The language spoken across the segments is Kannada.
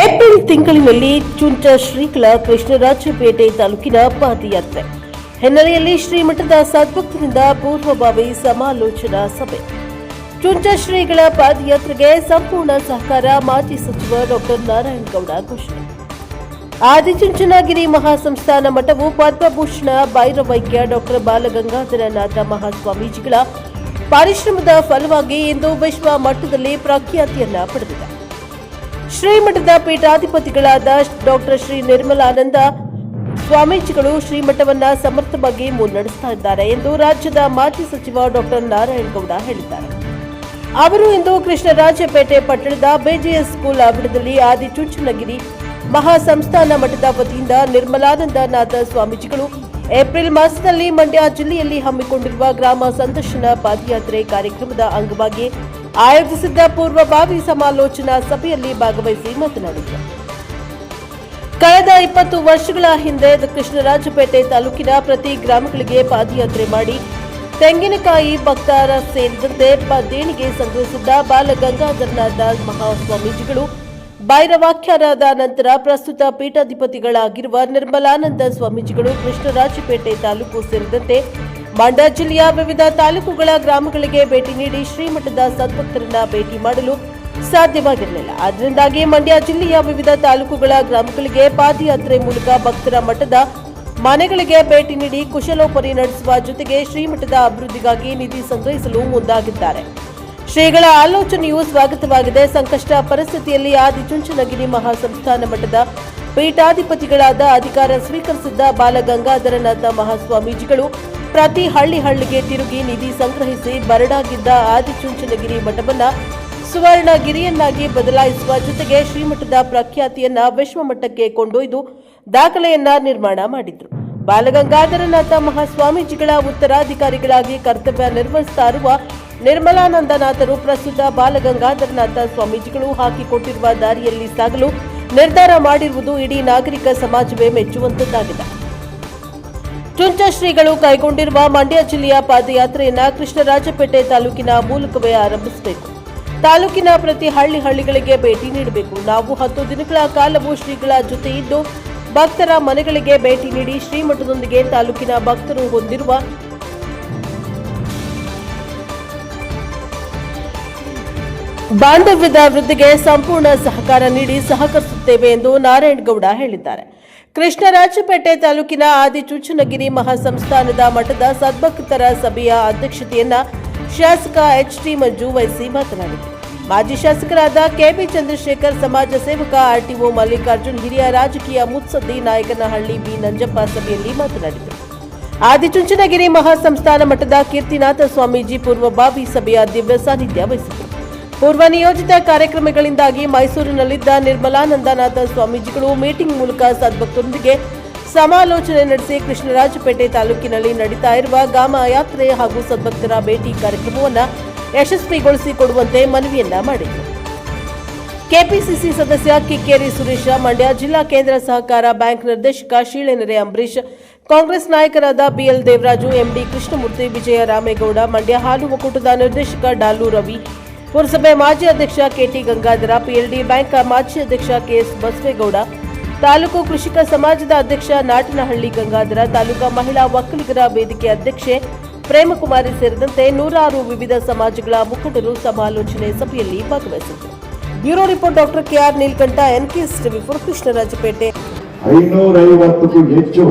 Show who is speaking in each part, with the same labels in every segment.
Speaker 1: ಏಪ್ರಿಲ್ ತಿಂಗಳಿನಲ್ಲಿ ಚುಂಚ ಶ್ರೀಗಳ ಕೃಷ್ಣರಾಜಪೇಟೆ ತಾಲೂಕಿನ ಪಾದಯಾತ್ರೆ. ಹಿನ್ನೆಲೆಯಲ್ಲಿ ಶ್ರೀಮಠದ ಸದ್ಭಕ್ತರಿಂದ ಪೂರ್ವಭಾವಿ ಸಮಾಲೋಚನಾ ಸಭೆ. ಚುಂಚ ಶ್ರೀಗಳ ಪಾದಯಾತ್ರೆಗೆ ಸಂಪೂರ್ಣ ಸಹಕಾರ ಮಾಜಿ ಸಚಿವ ಡಾಕ್ಟರ್ ನಾರಾಯಣಗೌಡ ಘೋಷಣೆ. ಆದಿಚುಂಚನಗಿರಿ ಮಹಾಸಂಸ್ಥಾನ ಮಠವು ಪದ್ಮಭೂಷಣ ಭೈರವೈಕ್ಯ ಡಾಕ್ಟರ್ ಬಾಲಗಂಗಾಧರನಾಥ ಮಹಾಸ್ವಾಮೀಜಿಗಳ ಪರಿಶ್ರಮದ ಫಲವಾಗಿ ಇಂದು ವಿಶ್ವ ಮಟ್ಟದಲ್ಲಿ ಪ್ರಖ್ಯಾತಿಯನ್ನ ಪಡೆದಿದೆ. ಶ್ರೀಮಠದ ಪೀಠಾಧಿಪತಿಗಳಾದ ಡಾಕ್ಟರ್ ಶ್ರೀ ನಿರ್ಮಲಾನಂದ ಸ್ವಾಮೀಜಿಗಳು ಶ್ರೀಮಠವನ್ನ ಸಮರ್ಥವಾಗಿ ಮುನ್ನಡೆಸ್ತಾ ಇದ್ದಾರೆ ಎಂದು ರಾಜ್ಯದ ಮಾಜಿ ಸಚಿವ ಡಾಕ್ಟರ್ ನಾರಾಯಣಗೌಡ ಹೇಳಿದ್ದಾರೆ. ಅವರು ಇಂದು ಕೃಷ್ಣರಾಜಪೇಟೆ ಪಟ್ಟಣದ ಬಿಜಿಎಸ್ ಸ್ಕೂಲ್ ಆವರಣದಲ್ಲಿ ಆದಿಚುಂಚನಗಿರಿ ಮಹಾಸಂಸ್ಥಾನ ಮಠದ ವತಿಯಿಂದ ನಿರ್ಮಲಾನಂದನಾಥ ಸ್ವಾಮೀಜಿಗಳು ಏಪ್ರಿಲ್ ಮಾಸದಲ್ಲಿ ಮಂಡ್ಯ ಜಿಲ್ಲೆಯಲ್ಲಿ ಹಮ್ಮಿಕೊಂಡಿರುವ ಗ್ರಾಮ ಸಂದರ್ಶನ ಪಾದಯಾತ್ರೆ ಕಾರ್ಯಕ್ರಮದ ಅಂಗವಾಗಿ ಆಯೋಜಿಸಿದ್ದ ಪೂರ್ವಭಾವಿ ಸಮಾಲೋಚನಾ ಸಭೆಯಲ್ಲಿ ಭಾಗವಹಿಸಿ ಮಾತನಾಡಿದರು. ಕಳೆದ ಇಪ್ಪತ್ತು ವರ್ಷಗಳ ಹಿಂದೆ ಕೃಷ್ಣರಾಜಪೇಟೆ ತಾಲೂಕಿನ ಪ್ರತಿ ಗ್ರಾಮಗಳಿಗೆ ಪಾದಯಾತ್ರೆ ಮಾಡಿ ತೆಂಗಿನಕಾಯಿ ಭಕ್ತಾರ ಸೇರಿದಂತೆ ದೇಣಿಗೆ ಸಂಗ್ರಹಿಸಿದ್ದ ಬಾಲಗಂಗಾಧರನಾಥ ಮಹಾಸ್ವಾಮೀಜಿಗಳು ಭೈರವಾಖ್ಯಾನದ ನಂತರ ಪ್ರಸ್ತುತ ಪೀಠಾಧಿಪತಿಗಳಾಗಿರುವ ನಿರ್ಮಲಾನಂದ ಸ್ವಾಮೀಜಿಗಳು ಕೃಷ್ಣರಾಜಪೇಟೆ ತಾಲೂಕು ಸೇರಿದಂತೆ ಮಂಡ್ಯ ಜಿಲ್ಲೆಯ ವಿವಿಧ ತಾಲೂಕುಗಳ ಗ್ರಾಮಗಳಿಗೆ ಭೇಟಿ ನೀಡಿ ಶ್ರೀಮಠದ ಸದ್ಭಕ್ತರನ್ನ ಭೇಟಿ ಮಾಡಲು ಸಾಧ್ಯವಾಗಿರಲಿಲ್ಲ. ಅದರಿಂದಾಗಿ ಮಂಡ್ಯ ಜಿಲ್ಲೆಯ ವಿವಿಧ ತಾಲೂಕುಗಳ ಗ್ರಾಮಗಳಿಗೆ ಪಾದಯಾತ್ರೆ ಮೂಲಕ ಭಕ್ತರ ಮಠದ ಮನೆಗಳಿಗೆ ಭೇಟಿ ನೀಡಿ ಕುಶಲೋಪರಿ ನಡೆಸುವ ಜೊತೆಗೆ ಶ್ರೀಮಠದ ಅಭಿವೃದ್ಧಿಗಾಗಿ ನಿಧಿ ಸಂಗ್ರಹಿಸಲು ಮುಂದಾಗಿದ್ದಾರೆ. ಶ್ರೀಗಳ ಆಲೋಚನೆಯು ಸ್ವಾಗತವಾಗಿದೆ. ಸಂಕಷ್ಟ ಪರಿಸ್ಥಿತಿಯಲ್ಲಿ ಆದಿಚುಂಚನಗಿರಿ ಮಹಾಸಂಸ್ಥಾನ ಮಠದ ಪೀಠಾಧಿಪತಿಗಳಾದ ಅಧಿಕಾರ ಸ್ವೀಕರಿಸಿದ್ದ ಬಾಲಗಂಗಾಧರನಾಥ ಮಹಾಸ್ವಾಮೀಜಿಗಳು ಪ್ರತಿ ಹಳ್ಳಿ ಹಳ್ಳಿಗೆ ತಿರುಗಿ ನಿಧಿ ಸಂಗ್ರಹಿಸಿ ಬರಡಾಗಿದ್ದ ಆದಿಚುಂಚನಗಿರಿ ಮಠವನ್ನ ಸುವರ್ಣಗಿರಿಯನ್ನಾಗಿ ಬದಲಾಯಿಸುವ ಜೊತೆಗೆ ಶ್ರೀಮಠದ ಪ್ರಖ್ಯಾತಿಯನ್ನ ವಿಶ್ವಮಟ್ಟಕ್ಕೆ ಕೊಂಡೊಯ್ದು ದಾಖಲೆಯನ್ನ ನಿರ್ಮಾಣ ಮಾಡಿದ್ರು. ಬಾಲಗಂಗಾಧರನಾಥ ಮಹಾಸ್ವಾಮೀಜಿಗಳ ಉತ್ತರಾಧಿಕಾರಿಗಳಾಗಿ ಕರ್ತವ್ಯ ನಿರ್ವಹಿಸ್ತಾ ಇರುವ ನಿರ್ಮಲಾನಂದನಾಥರು ಪ್ರಸ್ತುತ ಬಾಲಗಂಗಾಧರನಾಥ ಸ್ವಾಮೀಜಿಗಳು ಹಾಕಿಕೊಟ್ಟಿರುವ ದಾರಿಯಲ್ಲಿ ಸಾಗಲು ನಿರ್ಧಾರ ಮಾಡಿರುವುದು ಇಡೀ ನಾಗರಿಕ ಸಮಾಜವೇ ಮೆಚ್ಚುವಂತದ್ದಾಗಿದೆ. ಚುಂಚ ಶ್ರೀಗಳು ಕೈಗೊಂಡಿರುವ ಮಂಡ್ಯ ಜಿಲ್ಲೆಯ ಪಾದಯಾತ್ರೆಯನ್ನ ಕೃಷ್ಣರಾಜಪೇಟೆ ತಾಲೂಕಿನ ಮೂಲಕವೇ ಆರಂಭಿಸಬೇಕು. ತಾಲೂಕಿನ ಪ್ರತಿ ಹಳ್ಳಿ ಹಳ್ಳಿಗಳಿಗೆ ಭೇಟಿ ನೀಡಬೇಕು. ನಾವು ಹತ್ತು ದಿನಗಳ ಕಾಲವು ಶ್ರೀಗಳ ಜೊತೆ ಇದ್ದು ಭಕ್ತರ ಮನೆಗಳಿಗೆ ಭೇಟಿ ನೀಡಿ ಶ್ರೀಮಠದೊಂದಿಗೆ ತಾಲೂಕಿನ ಭಕ್ತರು ಹೊಂದಿರುವ ಬಾಂಧವ್ಯದ ವೃದ್ಧಿಗೆ ಸಂಪೂರ್ಣ ಸಹಕಾರ ನೀಡಿ ಸಹಕರಿಸುತ್ತೇವೆ ಎಂದು ನಾರಾಯಣಗೌಡ ಹೇಳಿದ್ದಾರೆ. ಕೃಷ್ಣರಾಜಪೇಟೆ ತಾಲೂಕಿನ ಆದಿಚುಂಚನಗಿರಿ ಮಹಾಸಂಸ್ಥಾನದ ಮಠದ ಸದ್ಭಕ್ತರ ಸಭೆಯ ಅಧ್ಯಕ್ಷತೆಯನ್ನ ಶಾಸಕ ಎಚ್ ಟಿ ಮಂಜು ವಹಿಸಿ ಮಾತನಾಡಿದರು. ಮಾಜಿ ಶಾಸಕರಾದ ಕೆಬಿ ಚಂದ್ರಶೇಖರ್, ಸಮಾಜ ಸೇವಕ ಆರ್ಟಿಒ ಮಲ್ಲಿಕಾರ್ಜುನ್, ಹಿರಿಯ ರಾಜಕೀಯ ಮುತ್ಸದ್ದಿ ನಾಯಕನಹಳ್ಳಿ ಬಿ ನಂಜಪ್ಪ ಸಭೆಯಲ್ಲಿ ಮಾತನಾಡಿದರು. ಆದಿಚುಂಚನಗಿರಿ ಮಹಾಸಂಸ್ಥಾನ ಮಠದ ಕೀರ್ತಿನಾಥ ಸ್ವಾಮೀಜಿ ಪೂರ್ವಭಾವಿ ಸಭೆಯ ದಿವ್ಯ ಸಾನ್ನಿಧ್ಯ ವಹಿಸಿದರು. ಪೂರ್ವ ನಿಯೋಜಿತ ಕಾರ್ಯಕ್ರಮಗಳಿಂದಾಗಿ ಮೈಸೂರಿನಲ್ಲಿದ್ದ ನಿರ್ಮಲಾನಂದನಾಥ ಸ್ವಾಮೀಜಿಗಳು ಮೀಟಿಂಗ್ ಮೂಲಕ ಸದ್ಭಕ್ತರೊಂದಿಗೆ ಸಮಾಲೋಚನೆ ನಡೆಸಿ ಕೃಷ್ಣರಾಜಪೇಟೆ ತಾಲೂಕಿನಲ್ಲಿ ನಡೀತಾ ಇರುವ ಗಾಮ ಯಾತ್ರೆ ಹಾಗೂ ಸದ್ಭಕ್ತರ ಭೇಟಿ ಕಾರ್ಯಕ್ರಮವನ್ನು ಯಶಸ್ವಿಗೊಳಿಸಿಕೊಡುವಂತೆ ಮನವಿಯನ್ನ ಮಾಡಿದರು. ಕೆಪಿಸಿಸಿ ಸದಸ್ಯ ಕಿಕ್ಕೇರಿ ಸುರೇಶ, ಮಂಡ್ಯ ಜಿಲ್ಲಾ ಕೇಂದ್ರ ಸಹಕಾರ ಬ್ಯಾಂಕ್ ನಿರ್ದೇಶಕ ಶೀಳೆನೆರೆ ಅಂಬರೀಶ್ ಕಾಂಗ್ರೆಸ್ ನಾಯಕರಾದ ಬಿಎಲ್ ದೇವರಾಜು, ಎಂಡಿ ಕೃಷ್ಣಮೂರ್ತಿ, ವಿಜಯ ರಾಮೇಗೌಡ, ಮಂಡ್ಯ ಹಾಲು ಒಕ್ಕೂಟದ ನಿರ್ದೇಶಕ ಡಾಲು ರವಿ ಪುರಸಭೆ ಮಾಜಿ ಅಧ್ಯಕ್ಷ ಕೆಟಿ ಗಂಗಾಧರ, ಪಿಎಲ್ಡಿ ಬ್ಯಾಂಕ್ ಮಾಜಿ ಅಧ್ಯಕ್ಷ ಕೆಎಸ್ ಬಸವೇಗೌಡ, ತಾಲೂಕು ಕೃಷಿಕ ಸಮಾಜದ ಅಧ್ಯಕ್ಷ ನಾಟನಹಳ್ಳಿ ಗಂಗಾಧರ, ತಾಲೂಕಾ ಮಹಿಳಾ ಒಕ್ಕಲಿಗರ ವೇದಿಕೆ ಅಧ್ಯಕ್ಷೆ ಪ್ರೇಮಕುಮಾರಿ ಸೇರಿದಂತೆ ನೂರಾರು ವಿವಿಧ ಸಮಾಜಗಳ ಮುಖಂಡರು ಸಮಾಲೋಚನೆ ಸಭೆಯಲ್ಲಿ ಭಾಗವಹಿಸಿದ್ದರು. Bureau report doctor KR Neelkanth NKS TV four Krishnarajpet
Speaker 2: ಐನೂರೈವತ್ತಕ್ಕೂ ಹೆಚ್ಚು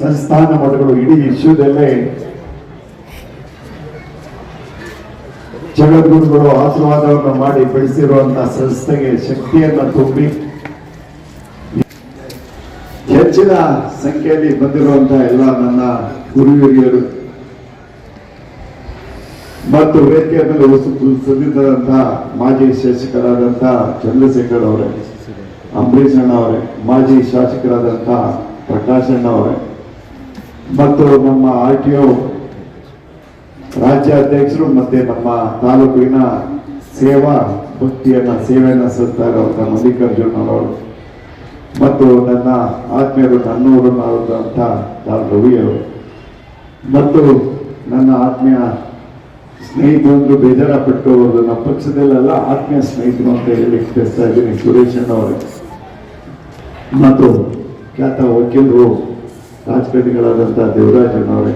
Speaker 2: ಸಂಸ್ಥಾನ ಮಠಗಳು ಇಡೀ ವಿಶ್ವದಲ್ಲೇ ಜಗದ್ಗುರುಗಳು ಆಶೀರ್ವಾದವನ್ನು ಮಾಡಿ ಬೆಳೆಸಿರುವಂತಹ ಸಂಸ್ಥೆಗೆ ಶಕ್ತಿಯನ್ನ ತುಂಬಿ ಹೆಚ್ಚಿನ ಸಂಖ್ಯೆಯಲ್ಲಿ ಬಂದಿರುವಂತಹ ಎಲ್ಲ ನನ್ನ ಗುರು ಹಿರಿಯರು ಮತ್ತು ವೇದಿಕೆಯ ಮೇಲೆ ಮಾಜಿ ಶಾಸಕರಾದಂತಹ ಚಂದ್ರಶೇಖರ್ ಅವರೇ, ಅಂಬರೀಷ್ ಅಣ್ಣ ಅವರೇ, ಮಾಜಿ ಶಾಸಕರಾದಂತಹ ಪ್ರಕಾಶ್ ಅಣ್ಣ ಅವರೇ, ಮತ್ತು ನಮ್ಮ ಆರ್ ಟಿ ಒ ರಾಜ್ಯ ಅಧ್ಯಕ್ಷರು ಮತ್ತೆ ನಮ್ಮ ತಾಲೂಕಿನ ಸೇವಾ ಭಕ್ತಿಯನ್ನ, ಸೇವೆಯನ್ನು ಅವರ ಮಲ್ಲಿಕಾರ್ಜುನ್ ಅವರು ಮತ್ತು ನನ್ನ ಆತ್ಮೀಯರು ನನ್ನೂರನ್ನಾದಂತಹ ಡಾಕ್ಟರ್ ರವಿ ಅವರು. ಮತ್ತು ನನ್ನ ಆತ್ಮೀಯ ಸ್ನೇಹಿತರು ಅಂದ್ರೆ ಬೇಜಾರ ಪಟ್ಕೋಬಾರ್ದು ನಮ್ಮ ಪಕ್ಷದಲ್ಲೆಲ್ಲ ಆತ್ಮೀಯ ಸ್ನೇಹಿತರು ಅಂತ ಹೇಳಿ ತಿಳಿಸ್ತಾ ಇದ್ದೀನಿ ಸುರೇಶ್ ಅವರು. ಮತ್ತು ಖ್ಯಾತ ವಕೀಲರು ರಾಜಕಾರಣಿಗಳಾದಂಥ ದೇವರಾಜ್ ಅಣ್ಣವರೇ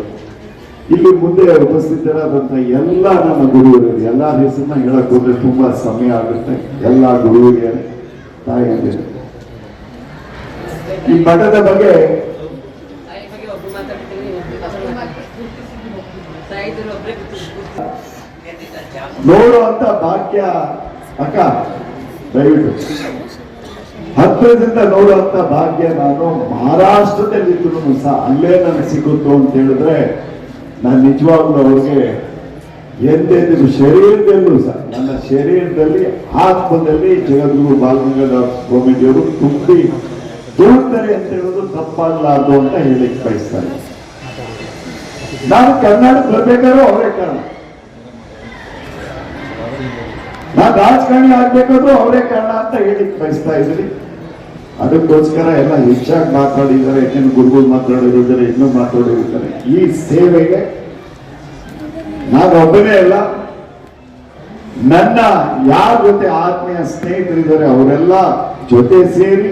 Speaker 2: ಇಲ್ಲಿ ಮುಂದೆ ಉಪಸ್ಥಿತರಾದಂತ ಎಲ್ಲ ನಮ್ಮ ಗುರುವರು ಎಲ್ಲ ಹೆಸರನ್ನ ಹೇಳಕ್ ಹೋದ್ರೆ ತುಂಬಾ ಸಮಯ ಆಗುತ್ತೆ. ಎಲ್ಲ ಗುರುವಿಗೆ ತಾಯಿ ಈ ಮಠದ ಬಗ್ಗೆ ನೋಡುವಂತ ಭಾಗ್ಯ ಅಕ್ಕ, ದಯವಿಟ್ಟು. ಹತ್ತಿರದಿಂದ ನೋಡುವಂತ ಭಾಗ್ಯ ನಾನು ಮಹಾರಾಷ್ಟ್ರದಲ್ಲಿದ್ರು ಸಹ ಅಲ್ಲೇ ನನಗೆ ಸಿಗುತ್ತೋ ಅಂತ ಹೇಳಿದ್ರೆ ನಾನು ನಿಜವಾಗ್ಲೂ ಅವ್ರಿಗೆ ಎಂದೆಂದಿಗೂ ಶರೀರದಲ್ಲೂ ಸಹ, ನನ್ನ ಶರೀರದಲ್ಲಿ, ಆತ್ಮದಲ್ಲಿ ಜಗದ್ಗುರು ಬಾಲಗಂಗಾಧರ ಸ್ವಾಮೀಜಿಯವರು ತುಂಬಿ ತುಳುಕ್ತಾರೆ ಅಂತ ಹೇಳೋದು ತಪ್ಪಾಗಲಾರ್ದು ಅಂತ ಹೇಳಿಕ್ ಬಯಸ್ತಾರೆ ನಾನು ಕರ್ನಾಟಕ ಬರ್ಬೇಕಾದ್ರೂ ಅವರೇ ಕಾರಣ. ನಾನು ರಾಜಕಾರಣಿ ಆಗ್ಬೇಕಾದ್ರೂ ಅವರೇ ಕಾರಣ ಅಂತ ಹೇಳಿಕ್ ಬಯಸ್ತಾ ಇದ್ದೀನಿ. ಅದಕ್ಕೋಸ್ಕರ ಎಲ್ಲ ಹೆಚ್ಚಾಗಿ ಮಾತಾಡಿದ್ದಾರೆ, ಇನ್ನೇನು ಗುರುಗಳು ಮಾತಾಡಿದ್ದಾರೆ ಇನ್ನೂ ಮಾತಾಡಿರ್ತಾರೆ ಈ ಸೇವೆಗೆ ನಾನು ಒಬ್ಬನೇ ಅಲ್ಲ. ನನ್ನ ಯಾರ ಜೊತೆ ಆತ್ಮೀಯ ಸ್ನೇಹಿತರಿದ್ದಾರೆ, ಅವರೆಲ್ಲ ಜೊತೆ ಸೇರಿ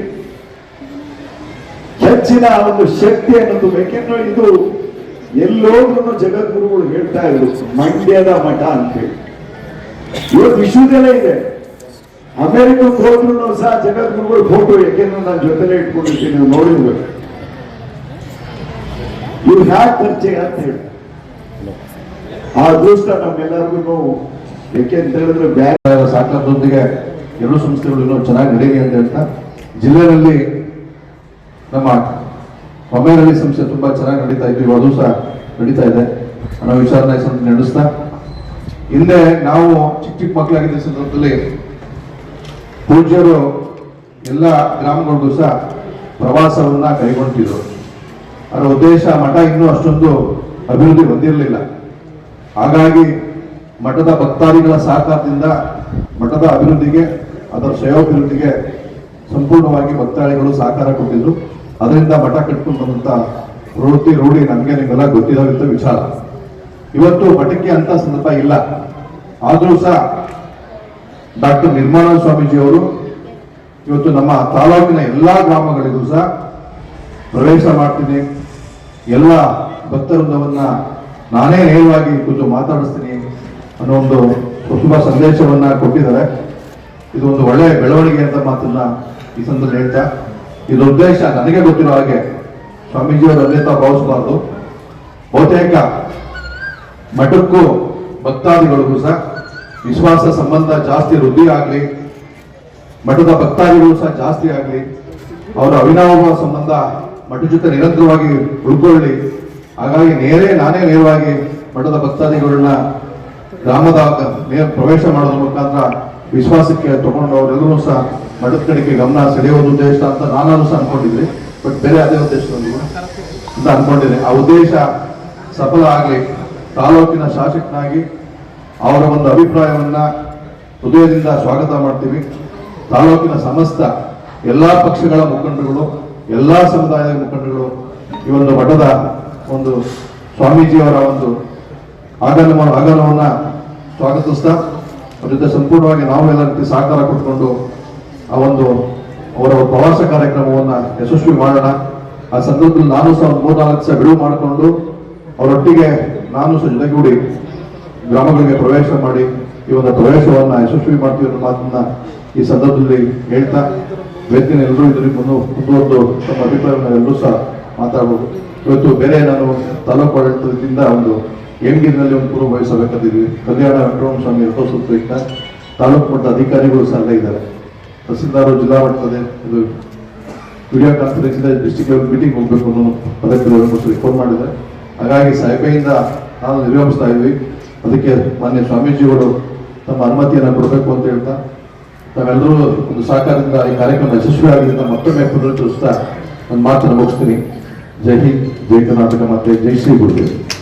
Speaker 2: ಹೆಚ್ಚಿನ ಒಂದು ಶಕ್ತಿ ಅನ್ನೋದು ಬೇಕೆಂದ್ರೆ ಇದು ಎಲ್ಲೋದ್ರೂ ಜಗದ್ಗುರುಗಳು ಹೇಳ್ತಾ ಇದ್ರು, ಮಂಡ್ಯದ ಮಠ ಅಂತ ಹೇಳಿ ಇವತ್ತು ವಿಶ್ವದಲ್ಲೇ ಇದೆ. ಅಮೆರಿಕಕ್ಕೆ ಹೋದ್ರು ಸಹ ಜಗದ್ಗುರುಗಳು ಫೋಟೋ ಯಾಕೆಂದ್ರೆ ನಾನು ಜೊತೆಲೇ ಇಟ್ಕೊಂಡಿರ್ತೀನಿ ನೀವು ನೋಡಿರ್ಬೇಕು ಇವ್ರು ಹ್ಯಾಕ್ ಖರ್ಚೆ ಅಂತ ಹೇಳಿ. ಆ ಅದೃಷ್ಟ ನಮ್ಮೆಲ್ಲರಿಗೂ ಯಾಕೆಂತ ಹೇಳಿದ್ರೆ ಬ್ಯಾಂಕ್
Speaker 3: ಸಾಕಾರದೊಂದಿಗೆ ಎರಡು ಸಂಸ್ಥೆಗಳು ಚೆನ್ನಾಗಿ ನಡೆಯಲಿ ಅಂತ ಹೇಳ್ತಾ, ಜಿಲ್ಲೆಯಲ್ಲಿ ನಮ್ಮ ಹೊಮೇನಹಳ್ಳಿ ಸಂಸ್ಥೆ ತುಂಬಾ ಚೆನ್ನಾಗಿ ನಡೀತಾ ಇದ್ವಿ ಅದು ಸಹ ನಡೀತಾ ಇದೆ. ಅನ್ನೋ ವಿಚಾರನ ನಡೆಸ್ತಾ, ಹಿಂದೆ ನಾವು ಚಿಕ್ಕ ಚಿಕ್ಕ ಮಕ್ಕಳಾಗಿದ್ದ ಸಂದರ್ಭದಲ್ಲಿ ಪೂಜ್ಯರು ಎಲ್ಲ ಗ್ರಾಮಗಳಿಗೂ ಸಹ ಪ್ರವಾಸವನ್ನ ಕೈಗೊಂಡಿದ್ರು. ಅದರ ಉದ್ದೇಶ ಮಠ ಇನ್ನೂ ಅಷ್ಟೊಂದು ಅಭಿವೃದ್ಧಿ ಹೊಂದಿರಲಿಲ್ಲ. ಹಾಗಾಗಿ ಮಠದ ಭಕ್ತಾದಿಗಳ ಸಹಕಾರದಿಂದ ಮಠದ ಅಭಿವೃದ್ಧಿಗೆ, ಅದರ ಶ್ರೇಯೋಭಿವೃದ್ಧಿಗೆ ಸಂಪೂರ್ಣವಾಗಿ ಭಕ್ತಾದಿಗಳು ಸಹಕಾರ ಕೊಟ್ಟಿದ್ರು. ಅದರಿಂದ ಮಠ ಕಟ್ಕೊಂಡು ಬಂದಂಥ ಪ್ರವೃತ್ತಿ ರೂಢಿ ನಮಗೆ ನಿಮ್ಗೆಲ್ಲ ಗೊತ್ತಿರೋಂಥ ವಿಚಾರ. ಇವತ್ತು ಮಠಕ್ಕೆ ಅಂತ ಸಂದರ್ಭ ಇಲ್ಲ. ಆದರೂ ಸಹ ಡಾಕ್ಟರ್ ನಿರ್ಮಲಾ ಸ್ವಾಮೀಜಿಯವರು ಇವತ್ತು ನಮ್ಮ ತಾಲೂಕಿನ ಎಲ್ಲ ಗ್ರಾಮಗಳಿಗೂ ಸಹ ಪ್ರವೇಶ ಮಾಡ್ತೀನಿ. ಎಲ್ಲ ಭಕ್ತವೃಂದವನ್ನ ನಾನೇ ನೇರವಾಗಿ ಕೂತು ಮಾತಾಡಿಸ್ತೀನಿ ಅನ್ನೋ ಒಂದು ತುಂಬ ಸಂದೇಶವನ್ನ ಕೊಟ್ಟಿದ್ದಾರೆ. ಇದು ಒಂದು ಒಳ್ಳೆಯ ಬೆಳವಣಿಗೆ ಅಂತ ಮಾತನ್ನ ಈ ಸಂದರ್ಭದಲ್ಲಿ ಹೇಳ್ತಾ ಇದು ಉದ್ದೇಶ ನನಗೆ ಗೊತ್ತಿರೋ ಹಾಗೆ ಸ್ವಾಮೀಜಿಯವರು ಅನ್ಯತಾ ಭಾವಿಸಬಾರ್ದು. ಬಹುತೇಕ ಮಠಕ್ಕೂ ಭಕ್ತಾದಿಗಳಿಗೂ ಸಹ ವಿಶ್ವಾಸ ಸಂಬಂಧ ಜಾಸ್ತಿ ವೃದ್ಧಿ ಆಗಲಿ, ಮಠದ ಭಕ್ತಾದಿಗಳು ಸಹ ಜಾಸ್ತಿ ಆಗಲಿ, ಅವರ ಅವಿನಾವ ಸಂಬಂಧ ಮಠದ ಜೊತೆ ನಿರಂತರವಾಗಿ ಉಳ್ಕೊಳ್ಳಿ. ಹಾಗಾಗಿ ನೇರೇ ನಾನೇ ನೇರವಾಗಿ ಮಠದ ಭಕ್ತಾದಿಗಳನ್ನ ಗ್ರಾಮದ ನೇರ ಪ್ರವೇಶ ಮಾಡೋದ್ರ ಮುಖಾಂತರ ವಿಶ್ವಾಸಕ್ಕೆ ತಗೊಂಡು ಅವರೆಲ್ಲರೂ ಸಹ ಮಠದ ಕಡೆಗೆ ಗಮನ ಸೆಳೆಯೋದು ಉದ್ದೇಶ ಅಂತ ನಾನು ಸಹ ಅನ್ಕೊಂಡಿದ್ದೆ. ಬಟ್ ಬೇರೆ ಅದೇ ಉದ್ದೇಶದೊಂದಿಗೆ ಅಂತ ಅನ್ಕೊಂಡಿದ್ದೆ. ಆ ಉದ್ದೇಶ ಸಫಲ ಆಗಲಿ, ತಾಲೂಕಿನ ಶಾಸಕನಾಗಿ ಅವರ ಒಂದು ಅಭಿಪ್ರಾಯವನ್ನು ಹೃದಯದಿಂದ ಸ್ವಾಗತ ಮಾಡ್ತೀವಿ. ತಾಲೂಕಿನ ಸಮಸ್ತ ಎಲ್ಲ ಪಕ್ಷಗಳ ಮುಖಂಡರುಗಳು, ಎಲ್ಲ ಸಮುದಾಯದ ಮುಖಂಡರುಗಳು ಈ ಒಂದು ಮಠದ ಒಂದು ಸ್ವಾಮೀಜಿಯವರ ಒಂದು ಆಗಮ ಆಗಮನವನ್ನ ಸ್ವಾಗತಿಸ್ತಾ, ಅವ್ರ ಜೊತೆ ಸಂಪೂರ್ಣವಾಗಿ ನಾವು ಎಲ್ಲ ರೀತಿ ಸಹಕಾರ ಕೊಟ್ಕೊಂಡು ಆ ಒಂದು ಅವರ ಪ್ರವಾಸ ಕಾರ್ಯಕ್ರಮವನ್ನು ಯಶಸ್ವಿ ಮಾಡೋಣ. ಆ ಸಂದರ್ಭದಲ್ಲಿ ನಾನು ಸಹ ಮೂರ್ನಾಲ್ಕು ಸಹ ಬಿಡುವು ಮಾಡಿಕೊಂಡು, ಅವರೊಟ್ಟಿಗೆ ನಾನು ಸಹ ಜೊತೆಗೂಡಿ ಗ್ರಾಮಗಳಿಗೆ ಪ್ರವೇಶ ಮಾಡಿ ಈ ಒಂದು ಪ್ರವೇಶವನ್ನ ಯಶಸ್ವಿ ಮಾಡ್ತೀವಿ ಅನ್ನೋ ಮಾತನ್ನ ಈ ಸಂದರ್ಭದಲ್ಲಿ ಹೇಳ್ತಾ ವೇದಿಕೆ ಎಲ್ಲರೂ ಇದರಲ್ಲಿ ಮುಂದೆ ಮುಂದುವರೆದು ತಮ್ಮ ಅಭಿಪ್ರಾಯವನ್ನು ಎಲ್ಲರೂ ಸಹ ಮಾತಾಡಬಹುದು ಇವತ್ತು ಬೇರೆ ನಾನು ತಾಲೂಕು ಆಡಳಿತದಿಂದ ಒಂದು ಏಮ್ಗಿರಿನಲ್ಲಿ ಒಂದು ಪೂರ್ವ ವಹಿಸಬೇಕಂತಿದ್ವಿ ಕಲ್ಯಾಣ ವೆಂಕಟರಮಣ ಸ್ವಾಮಿ ರಥೋತ್ಸವಕ್ಕೆ ತಾಲೂಕು ಮಟ್ಟದ ಅಧಿಕಾರಿಗಳು ಸಹ ಇದ್ದಾರೆ. ತಹಸೀಲ್ದಾರ್ ಜಿಲ್ಲಾ ಮಟ್ಟದ ಇದು ವಿಡಿಯೋ ಕಾನ್ಫರೆನ್ಸ್ ಇಂದ ಡಿಸ್ಟಿಕ್ ಲೆವೆಲ್ ಮೀಟಿಂಗ್ ಹೋಗ್ಬೇಕು ಅನ್ನೋ ಪದಕ್ಕೆ ಫೋನ್ ಮಾಡಿದ್ದಾರೆ. ಹಾಗಾಗಿ ಸಾಹೇಬೆಯಿಂದ ನಾನು ನಿರ್ವಹಿಸ್ತಾ ಇದ್ವಿ. ಅದಕ್ಕೆ ಮಾನ್ಯ ಸ್ವಾಮೀಜಿಗಳು ತಮ್ಮ ಅನುಮತಿಯನ್ನು ಕೊಡಬೇಕು ಅಂತ ಹೇಳ್ತಾ ತಾವೆಲ್ಲರೂ ಒಂದು ಸಹಕಾರದಿಂದ ಈ ಕಾರ್ಯಕ್ರಮ ಯಶಸ್ವಿಯಾಗಿದೆ ಅಂತ ಮತ್ತೊಮ್ಮೆ ಪುನರುಚ್ಚರಿಸ್ತಾ ನನ್ನ ಮಾತನ್ನು ಮುಗಿಸ್ತೀನಿ. ಜೈ ಹಿಂದ್, ಜೈ ಕರ್ನಾಟಕ ಮತ್ತೆ ಜೈ ಶ್ರೀ ಗುರುದೇವ್.